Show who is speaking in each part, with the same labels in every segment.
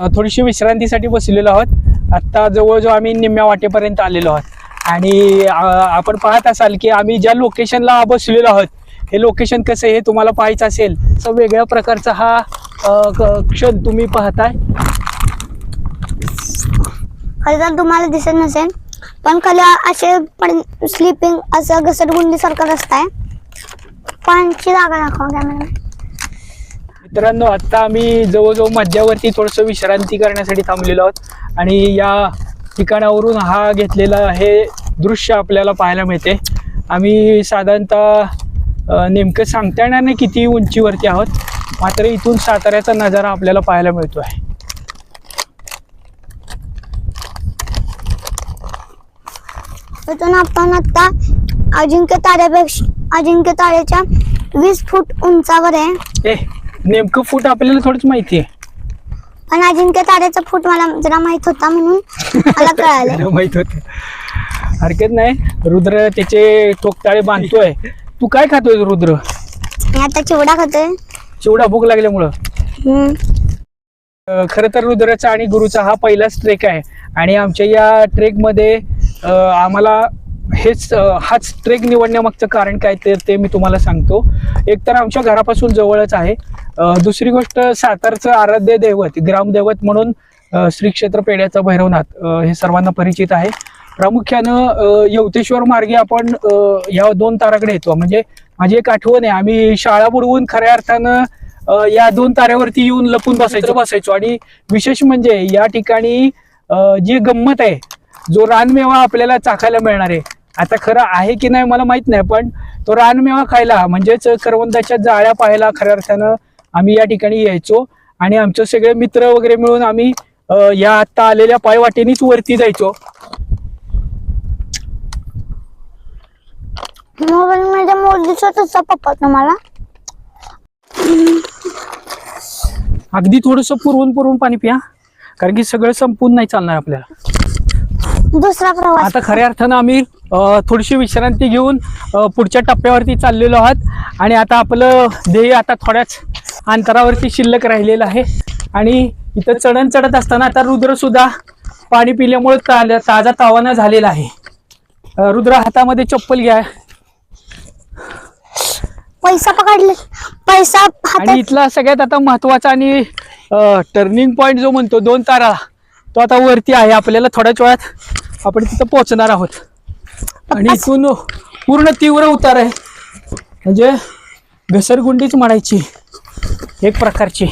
Speaker 1: थोडीशी विश्रांतीसाठी बसलेलो आहोत. आत्ता जवळजवळ आम्ही निम्म्या वाटेपर्यंत आलेलो आहोत. आणि आपण पाहत असाल की आम्ही ज्या लोकेशनला बसलेलो आहोत हे लोकेशन कसं आहे हे तुम्हाला पाहायचं असेल तर वेगळ्या प्रकारचा हा क्षण तुम्ही पाहताय.
Speaker 2: खरं तुम्हाला दिसत नसेल पण खाली असे पण स्लिपिंग असं घसरगुंडी सारखं रस्ता आहे. पानची जागा दाखवा कॅमेरा
Speaker 1: मित्रांनो आता आम्ही जवळजवळ मध्यावरती थोडंसं विश्रांती करण्यासाठी थांबलेलो आहोत. आणि या ठिकाणावरून हा घेतलेला हे दृश्य आपल्याला पाहायला मिळते. आम्ही साधारणतः नेमकं सांगता येणार नाही किती उंचीवरती आहोत. मात्र इथून साताऱ्याचा नजारा आपल्याला पाहायला मिळतो आहे
Speaker 2: इथून आपण आता अजिंक्य ताऱ्यापेक्षा अजिंक्य ताऱ्याच्या वीस फूट उंचावर आहे.
Speaker 1: नेमकं फूट आपल्याला थोडंच माहिती आहे
Speaker 2: पण अजिंक्य ताऱ्याचा फूट मला जरा माहीत होता म्हणून मला कळालं.
Speaker 1: माहीत होत. हरकत नाही. रुद्र त्याचे टोकताळे बांधतोय. तू काय खातोय रुद्र?
Speaker 2: मी आता चिवडा खातोय.
Speaker 1: चिवडा भूक लागल्यामुळं.
Speaker 2: हम्म.
Speaker 1: अ, खरं तर रुद्राचा आणि गुरुचा हा पहिलाच ट्रेक आहे. आणि आमच्या या ट्रेकमध्ये अ, आम्हाला हेच अ, हाच ट्रेक निवडण्यामागचं कारण काय ते ते मी तुम्हाला सांगतो. एक तर आमच्या घरापासून जवळच आहे. दुसरी गोष्ट सातारचं आराध्य दैवत ग्रामदैवत म्हणून श्री क्षेत्र पेड्याचा भैरवनाथ हे सर्वांना परिचित आहे. प्रामुख्यानं यवतेश्वर मार्गे आपण या दोन ताराकडे येतो. म्हणजे माझी एक आठवण आहे आम्ही शाळा बुडवून खऱ्या अर्थानं या दोन ताऱ्यावरती येऊन लपून बसायचो. बसायचो. आणि विशेष म्हणजे या ठिकाणी जी गंमत आहे जो रानमेवा आपल्याला चाखायला मिळणार आहे. आता खरं आहे की नाही मला माहीत नाही पण तो रानमेवा खायला म्हणजेच करवंदाच्या जाळ्या पाहायला खऱ्या अर्थानं आम्ही या ठिकाणी यायचो आणि आमचे सगळे मित्र वगैरे मिळून आम्ही या आत्ता आलेल्या पायवाटेनीच वरती जायचो.
Speaker 2: मोबाईल मध्ये मोड दिसत होता पप्पा तुम्हाला?
Speaker 1: अगदी थोडंसं पुरवून पुरवून पाणी पिया कारण की सगळं संपून नाही चालणार आपल्याला.
Speaker 2: दुसरा प्रवास.
Speaker 1: आता खऱ्या अर्थानं आम्ही अ, थोडीशी विश्रांती घेऊन अ, पुढच्या टप्प्यावरती चाललेलो आहात. आणि आता आपलं ध्येय आता थोड्याच अंतरावरती शिल्लक राहिलेलं आहे. आणि इथं चढण चढत असताना आता रुद्र सुद्धा पाणी पिल्यामुळे ताजा तावाना झालेला आहे. रुद्र हातामध्ये चप्पल घ्या.
Speaker 2: पैसा पकडले. पैसा
Speaker 1: आणि इथला सगळ्यात आता महत्त्वाचा आणि टर्निंग पॉइंट जो म्हणतो दोन तारा तो आता वरती आहे. आपल्याला थोड्याच वेळात आपण तिथं पोहोचणार आहोत. आणि इथून पूर्ण तीव्र उतार आहे. म्हणजे घसरगुंडीच म्हणायची. एक प्रकारची.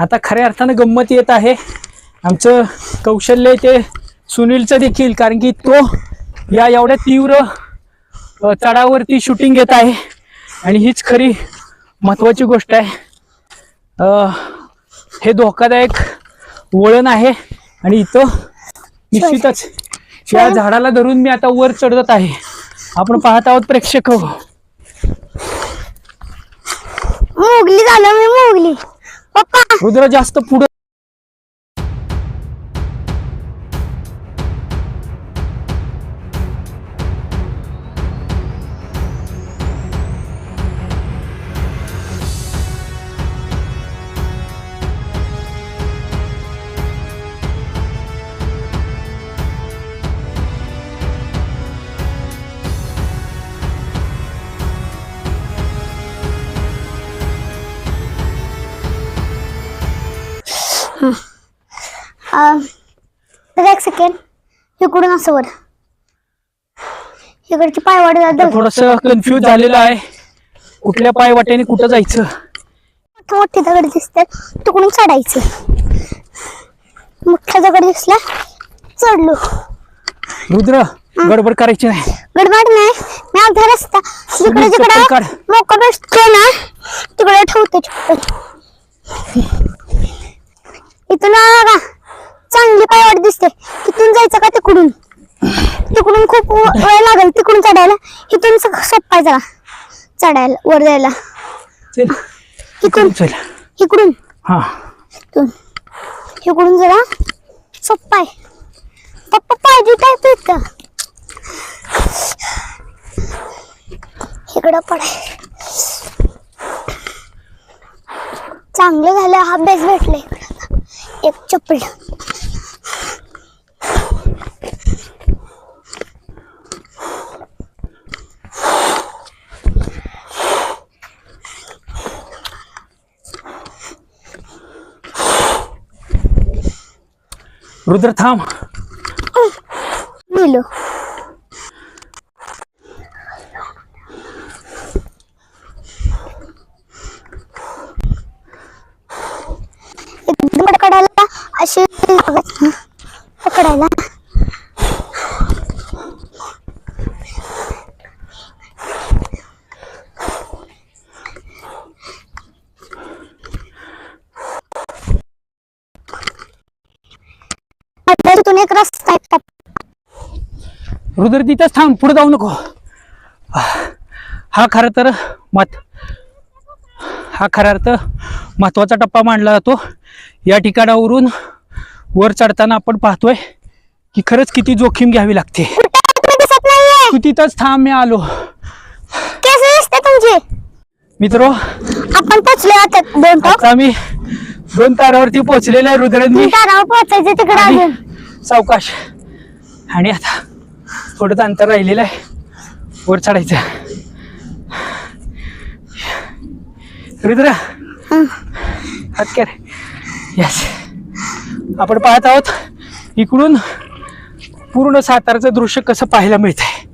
Speaker 1: आता खऱ्या अर्थानं गंमत येत आहे. आमचं कौशल्य ते सुनीलचं देखील कारण की तो या एवढ्या तीव्र चढावरती शूटिंग घेत आहे. आणि हीच खरी महत्वाची गोष्ट आहे. हे धोकादायक वळण आहे. आणि इथं निश्चितच या झाडाला धरून मी आता वर चढत आहे. आपण पाहत आहोत प्रेक्षक हो.
Speaker 2: मोगली झालं मी मोगली पप्पा
Speaker 1: रुद्र जास्त पुढं
Speaker 2: तर एक सेकंड इकडून असं वर. इकडची पायवाडी जात
Speaker 1: थोडस कन्फ्युज झालेलं आहे. कुठल्या पाय वाट्याने कुठं जायचं?
Speaker 2: मोठे दगड दिसतात तिकडून चढायचं. मोठा दगड दिसला चढलो.
Speaker 1: रुद्र गडबड करायची नाही.
Speaker 2: गडबड नाही. मी अर्धा रस्ता. जिकडे
Speaker 1: चप्पल
Speaker 2: जिकडे
Speaker 1: काढ.
Speaker 2: मोका भेटतो ना तिकडे ठेवतो चप्पल इथून आ बघा चांगली पायवाट दिसते. तिथून जायचं का तिकडून? तिकडून खूप वेळ लागेल तिकडून चढायला. इथून स- सोपं आहे जरा. चढायला वर जायला. इकडून इकडून.
Speaker 1: हा.
Speaker 2: इकडून जरा सोपं आहे. पप्पा पाहिजे टाईप येत इकडं पडाय चांगलं झालं हा बेस भेटले एक चप्पल.
Speaker 1: रुद्र थांब.
Speaker 2: गेलो एकदम पकडायला अशी लागत ना पकडायला तिथून एक रस्ता आहे.
Speaker 1: रुद्र तिथंच थांब पुढे जाऊ नको. हा खरं तर मत हा खरा अर्थ महत्त्वाचा टप्पा मानला जातो. या ठिकाणावरून वर चढताना आपण पाहतोय की खरंच किती जोखीम घ्यावी लागते. तू तिथंच थांब मी आलो.
Speaker 2: तुमची.
Speaker 1: मित्र
Speaker 2: आपण पोचले आता दोन
Speaker 1: आता मी दोन तारावरती पोहोचलेला आहे रुद्र मी
Speaker 2: तारावर पोहोचायचे तिकडे
Speaker 1: आणि
Speaker 2: अजून.
Speaker 1: सावकाश. आणि आता थोडंच अंतर राहिलेलं आहे. वर चढायचं. रुद्र.
Speaker 2: हं.
Speaker 1: हात कर यस आपण पाहत आहोत इकडून पूर्ण सातारचं दृश्य कसं पाहायला मिळत आहे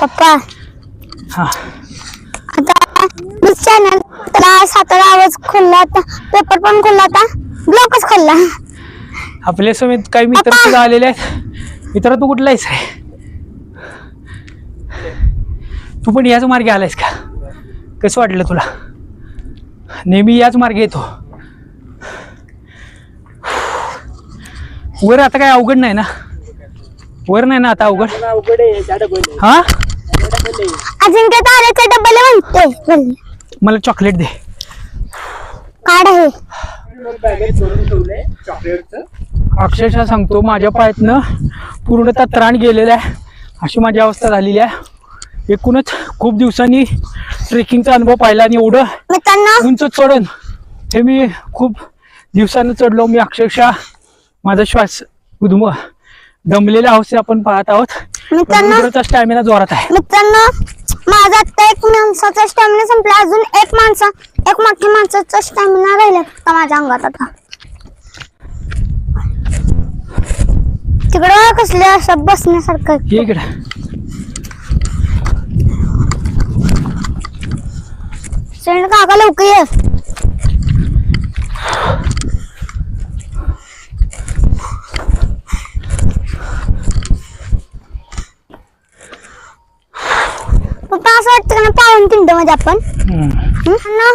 Speaker 2: पप्पा.
Speaker 1: हा.
Speaker 2: आता सातारा आवाज खोलला आता पेपर पण खोलला आता ब्लॉकच खोलला.
Speaker 1: आपल्या समेत काही मित्र सुद्धा आलेले आहेत. मित्र तू कुठला आहेस रे? तू पण याच मार्गे आलायस का? कसं वाटलं तुला? नेहमी याच मार्गे येतो. वर आता काय अवघड नाही ना? वर नाही ना आता अवघड? हा?
Speaker 2: अजिंक्य तारेचे
Speaker 1: मला चॉकलेट दे.
Speaker 2: आहे
Speaker 1: अक्षरशः सांगतो माझ्या पायातनं पूर्णतः त्राण गेलेला आहे. अशी माझी अवस्था झालेली आहे. एकूणच खूप दिवसांनी ट्रेकिंगचा अनुभव पाहिला आणि एवढं उंच चढण हे मी खूप दिवसानं चढलो. मी अक्षरशः माझा श्वास उदम दमलेल्या अवस्थेत आपण पाहत आहोत. स्टॅमिना जोरात आहे.
Speaker 2: माझा आता एक माणसाचा स्टॅमिना संपला. अजून एक माणसा एक मोठ्या माणसाचा स्टॅमिना राहिला. फक्त माझ्या अंगात आता. तिकडं कसले असं बसण्यासारखं. आहे.
Speaker 1: ये इकडे.
Speaker 2: सेंड काका लवकर ये. पप्पा असं वाटतं ना पावन खिंडमध्ये आपण. हं? ना.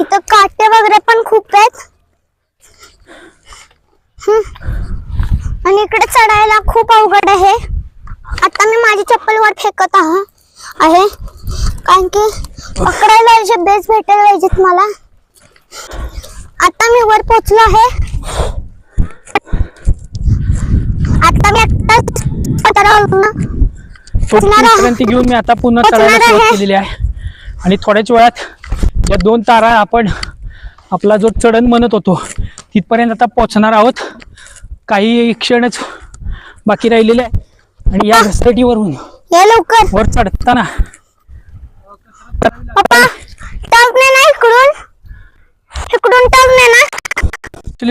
Speaker 2: इथं काटे वगैरे पण खूप आहेत. आणि इकडे चढायला खूप अवघड आहे. आता मी माझी चप्पल वर फेकत आहो आहे. कारण की पकडायला असे बेस भेटायला पाहिजेत मला. आता मी वर पोचलो आहे. आता मी आत्ताच पोचणार.
Speaker 1: विश्रांती घेऊन मी आता पुन्हा
Speaker 2: पोचणार
Speaker 1: चढायला सुरुवात. केलेली आहे. आणि थोड्याच वेळात या दोन तारा आपण आपला जो चढण म्हणत होतो तिथपर्यंत आता पोहोचणार आहोत. काही क्षणच बाकी राहिलेले आहे. आणि या घसरटीवरून वर चढताना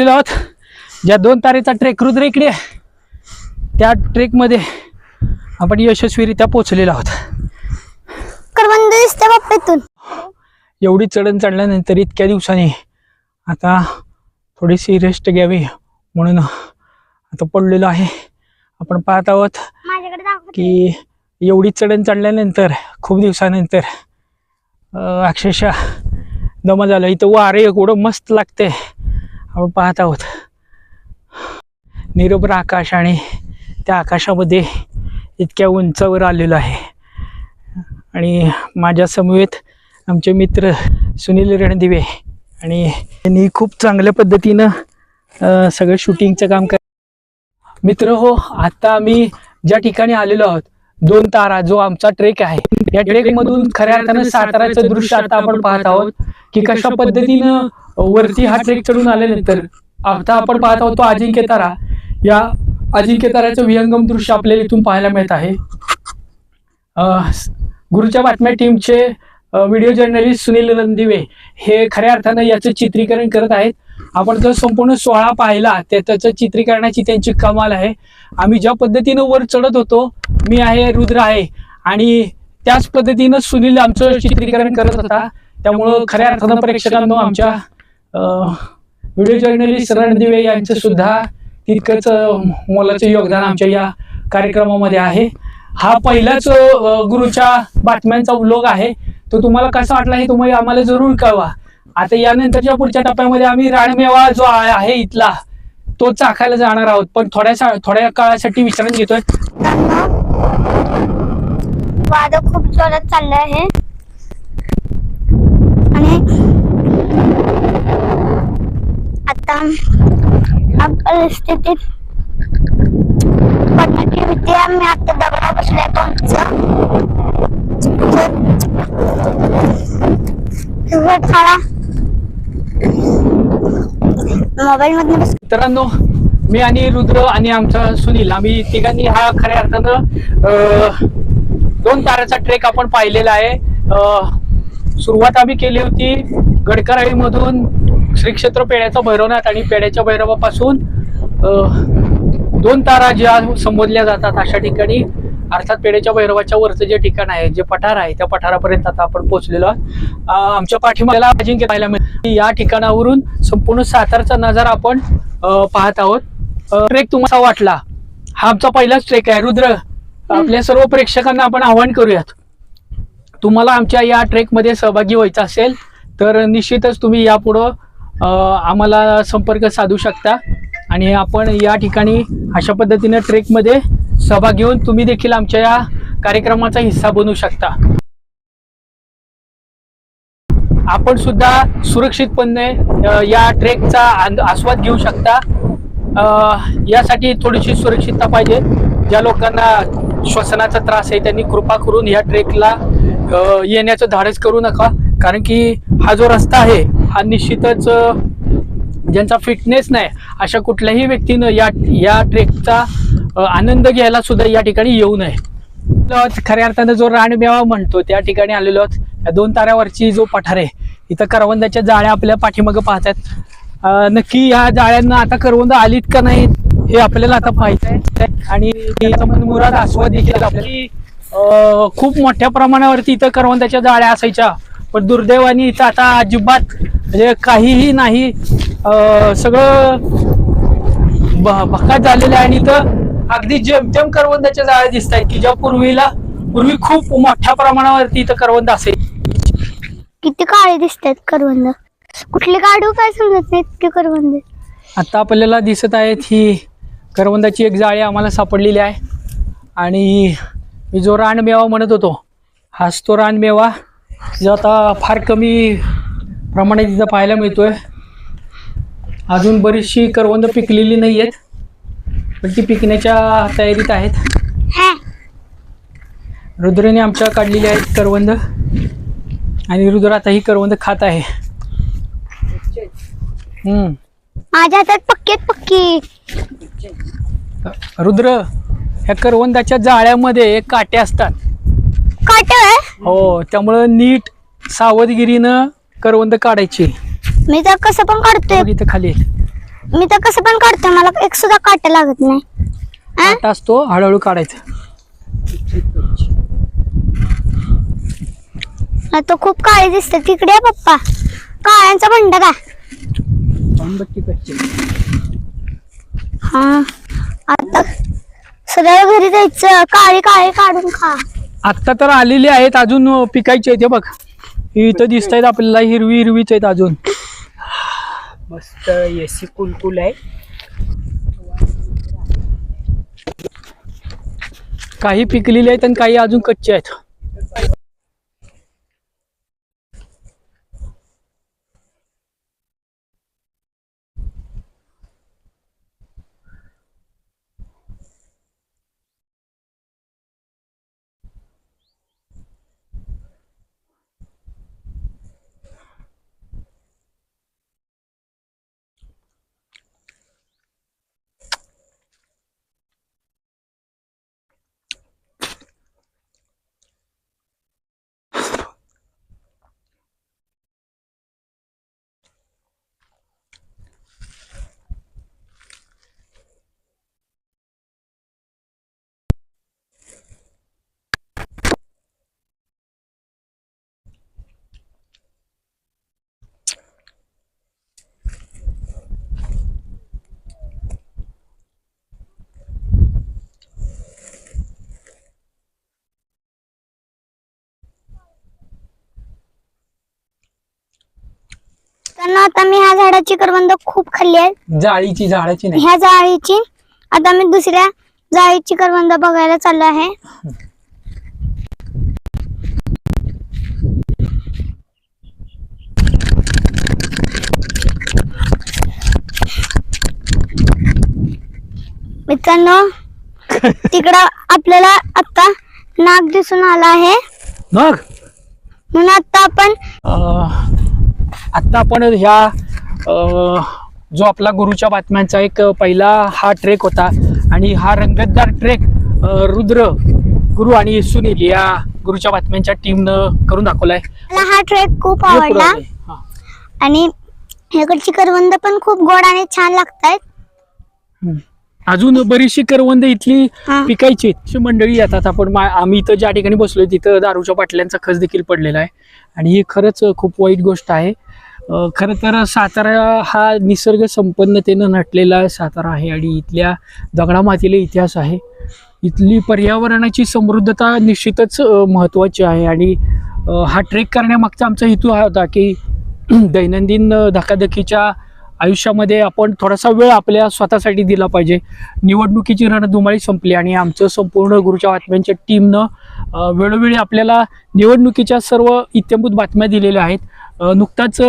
Speaker 1: आहोत. ज्या दोन तारेचा ट्रेक रुद्र इकडे त्या ट्रेकमध्ये आपण यशस्वीरित्या पोचलेलो आहोत.
Speaker 2: करवंद दिसते
Speaker 1: एवढी चढण चढल्यानंतर इतक्या दिवसांनी आता थोडीशी रेस्ट घ्यावी म्हणून आता पडलेलो आहे. आपण पाहत आहोत की एवढी चढण चढल्यानंतर खूप दिवसानंतर अक्षरशः दमा झालं. इथं वारे एवढं मस्त लागते. आपण पाहत आहोत. निरभ्र आकाश आणि त्या आकाशामध्ये इतक्या उंचावर आलेलो आहे. आणि माझ्या समवेत आमचे मित्र सुनील रणदिवे आणि त्यांनी खूप चांगल्या पद्धतीनं सगळं शूटिंगचं काम कर मित्र हो आता आम्ही ज्या ठिकाणी आलेलो आहोत दोन तारा जो आमचा ट्रेक आहे या ट्रेक मधून खऱ्या अर्थानं साताराचं दृश्य आता आपण पाहत आहोत की कशा पद्धतीनं वरती हा ट्रेक चढून आल्यानंतर आता आपण पाहत आहोत तो अजिंक्य तारा या अजिंक्य ताऱ्याचं विहंगम दृश्य आपल्याला इथून पाहायला मिळत आहे. गुरुच्या बातम्या टीमचे व्हिडिओ जर्नलिस्ट सुनील रणदिवे हे खऱ्या अर्थानं याचं चित्रीकरण करत आहेत. आपण जर संपूर्ण सोहळा पाहिला त्या त्याचं चित्रीकरणाची त्यांची कमाल आहे. आम्ही ज्या पद्धतीनं वर चढत होतो मी आहे रुद्र आहे आणि त्याच पद्धतीनं सुनील आमचं चित्रीकरण करत होता. त्यामुळं खऱ्या अर्थानं प्रेक्षकांनो आमच्या व्हिडिओ जर्नलिस्ट रणदिवे यांचं सुद्धा तितकंच मोलाचं योगदान आमच्या या कार्यक्रमामध्ये आहे. हा पहिलाच गुरुच्या बातम्यांचा उल्लोख आहे. तो तुम्हाला कसा वाटला हे तुम्ही आम्हाला जरूर कळवा. आता यानंतरच्या पुढच्या टप्प्यामध्ये आम्ही रानमेवा जो आहे इथला तो चाखायला जाणार आहोत. पण थोड्या थोड्या काळासाठी विचारून घेतोय.
Speaker 2: वाद खूप जोरात चाललं आहे. आणि आता परिस्थितीत पडण्याची भीती आम्ही आता दगडा बसल्या पंपचा मोबाईल मध्ये बस
Speaker 1: मित्रांनो मी आणि रुद्र आणि आमचा सुनील आम्ही तिघांनी हा खऱ्या अर्थानं दोन ताराचा ट्रेक आपण पाहिलेला आहे. सुरुवात आम्ही केली होती गडकराळी मधून श्रीक्षेत्र पेड्याचा भैरवनाथ आणि पेड्याच्या भैरवापासून दोन तारा ज्या संबोधल्या जातात अशा ठिकाणी अर्थात पेड्याच्या भैरवाच्या वरचं जे ठिकाण आहे जे पठार आहे त्या पठारापर्यंत आता आपण पोहोचलेलो आहोत. आमच्या पाठीमाला अजिंक्य पाहायला मिळते या ठिकाणावरून संपूर्ण सातारचा नजारा आपण पाहत आहोत. ट्रेक तुम्हाला वाटला हा आमचा पहिलाच ट्रेक आहे. रुद्र आपल्या सर्व प्रेक्षकांना आपण आवाहन करूयात. तुम्हाला आमच्या या ट्रेकमध्ये सहभागी व्हायचं असेल तर निश्चितच तुम्ही यापुढं आम्हाला संपर्क साधू शकता. आणि आपण या ठिकाणी अशा पद्धतीनं ट्रेकमध्ये सहभाग घेऊन तुम्ही देखील आमच्या या कार्यक्रमाचा हिस्सा बनू शकता. आपण सुद्धा सुरक्षितपणे या ट्रेकचा आस्वाद घेऊ शकता. यासाठी थोडीशी सुरक्षितता पाहिजे. ज्या लोकांना श्वसनाचा त्रास आहे त्यांनी कृपा करून या ट्रेकला येण्याचं धाडस करू नका. कारण की हा जो रस्ता आहे हा निश्चितच ज्यांचा फिटनेस नाही अशा कुठल्याही व्यक्तीनं या या ट्रेकचा आनंद घ्यायला सुद्धा या ठिकाणी येऊ नये. खऱ्या अर्थानं जो रानमेवा म्हणतो त्या ठिकाणी आलेलो आहोत. या दोन ताऱ्यावरची जो पठार आहे इथं करवंदाच्या जाळ्या आपल्या पाठीमागं पाहतात. नक्की या जाळ्यांना आता करवंद आलीत का नाहीत हे आपल्याला आता पाहायचं आहे. आणि मुराद मनमुराद आस्वाद देखील आपल्याला खूप मोठ्या प्रमाणावरती इथं करवंदाच्या जाळ्या असायच्या. पण दुर्दैवाने इथं आता अजिबात म्हणजे काहीही नाही. सगळं भकाट झालेलं आहे आणि इथं अगदी जेमतेम करवंदाच्या जाळ्या दिसत आहेत की ज्या पूर्वीला पूर्वी खूप मोठ्या प्रमाणावरती इथं करवंद असेल
Speaker 2: किती काळे दिसतात करवंद? कुठले काढू काय समजत नाही इतके करवंद?
Speaker 1: आता आपल्याला दिसत आहेत ही करवंदाची एक जाळी आम्हाला सापडलेली आहे. आणि मी जो रानमेवा म्हणत होतो हाच तो रानमेवा जो आता फार कमी प्रमाणात इथं पाहायला मिळतोय. अजून बरीचशी करवंद पिकलेली नाही आहेत पण ती पिकण्याच्या तयारीत आहेत. रुद्रने आमच्या काढलेली आहेत करवंद आणि रुद्र आता ही करवंद खात आहे. हम्म.
Speaker 2: माझ्या हातात पक्की पक्की.
Speaker 1: रुद्र ह्या करवंदाच्या जाळ्यामध्ये काटे असतात.
Speaker 2: काट आहे
Speaker 1: हो त्यामुळं नीट सावधगिरीनं करवंद काढायची.
Speaker 2: मी तर कसं पण काढतोय.
Speaker 1: बघ इथं खाली.
Speaker 2: मी तर कसं पण काढतोय मला एक सुद्धा काटा लागत नाही. हा?
Speaker 1: काटा असतो हळूहळू काढायचा.
Speaker 2: हा, तो खूप काळे दिसते तिकडे आहे पप्पा. काळ्यांचा भंडारा हा. आता सगळ्या घरी जायचं. काळी काळी काढून खा.
Speaker 1: आत्ता तर आलेली आहेत अजून पिकायचे आहेत. हे बघ इथं दिसत आहेत आपल्याला हिरवी हिरवीच आहेत अजून.
Speaker 3: मस्त एसी कुलकुल आहे.
Speaker 1: काही पिकलेली आहेत आणि काही अजून कच्चे आहेत.
Speaker 2: मित्रांनो आता मी ह्या झाडाची करवंद खूप खाल्ली आहे.
Speaker 1: जाळीची झाडाची नाही.
Speaker 2: ह्या जाळीची. आता मी दुसऱ्या जाळीची करवंद बघायला चाललो आहे. मित्रांनो तिकडं आपल्याला आता नाग दिसून आला आहे.
Speaker 1: मग
Speaker 2: म्हणून आता आपण
Speaker 1: आत्ता आपण ह्या जो आपला गुरुच्या बातम्यांचा एक पहिला हा ट्रेक होता आणि हा रंगतदार ट्रेक रुद्र गुरु आणि सुनील या गुरुच्या बातम्यांच्या टीमनं करून दाखवलाय.
Speaker 2: मला हा ट्रेक खूप आवडला. आणि ह्याकडची करवंद पण खूप गोड आणि छान लागतायत.
Speaker 1: हम्म. अजून बरीचशी करवंद इथली. पिकायची मंडळी येतात. आपण आम्ही इथं ज्या ठिकाणी बसलोय तिथं दारूच्या बाटल्यांचा खच देखील पडलेला आहे. आणि ही खरंच खूप वाईट गोष्ट आहे. खरं तर सातारा हा निसर्ग संपन्नतेनं नटलेला सातारा आहे आणि इथल्या दगडामातीला इतिहास आहे. इथली पर्यावरणाची समृद्धता निश्चितच महत्त्वाची आहे आणि हा ट्रेक करण्यामागचा आमचा हेतू हा होता की दैनंदिन धकाधकीच्या आयुष्यामध्ये आपण थोडासा वेळ आपल्या स्वतःसाठी दिला पाहिजे. निवडणुकीची रणधुमाळी संपली आणि आमचं संपूर्ण गुरुच्या बातम्यांच्या टीमनं वेळोवेळी आपल्याला निवडणुकीच्या सर्व इत्यंभूत बातम्या दिलेल्या आहेत. नुकताच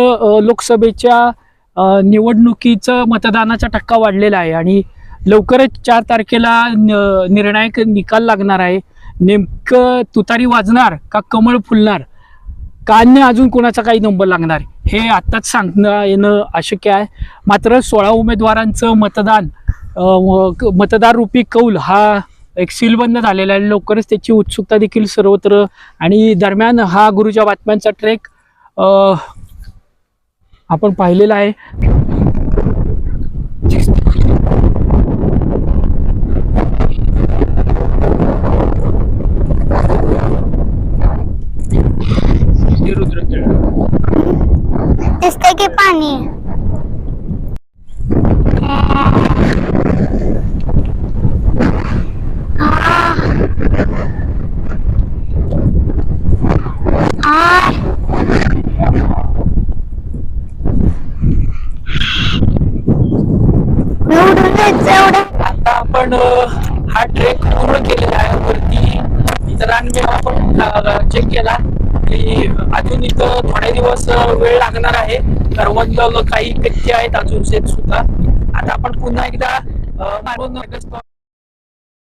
Speaker 1: लोकसभेच्या निवडणुकीचं मतदानाचा टक्का वाढलेला आहे आणि लवकरच चार तारखेला न- निर्णायक निकाल लागणार आहे. नेमकं तुतारी वाजणार का कमळ फुलणार? का अन्य अजून कोणाचा काही नंबर लागणार? हे आत्ताच सांगणं येणं अशक्य आहे. मात्र सोळा उमेदवारांचं मतदान मतदार रूपी कौल हा एक सीलबंद झालेला आहे लवकरच त्याची उत्सुकता देखील सर्वत्र आणि दरम्यान हा गुरुच्या बातम्यांचा ट्रेक आपण पाहिलेलं आहे हे रुद्रकिरण.
Speaker 2: दिसतंय की पाणी आ. मी उडून जायचं एवढं
Speaker 1: आता आपण अ, हा ट्रेक पूर्ण केलेला आहे वरती इतरांनी आपण चेक केला की अजून इथं थोडे दिवस वेळ लागणार आहे. करवंद काही व्यक्ती आहेत अजून शेत सुद्धा. आता आपण पुन्हा एकदा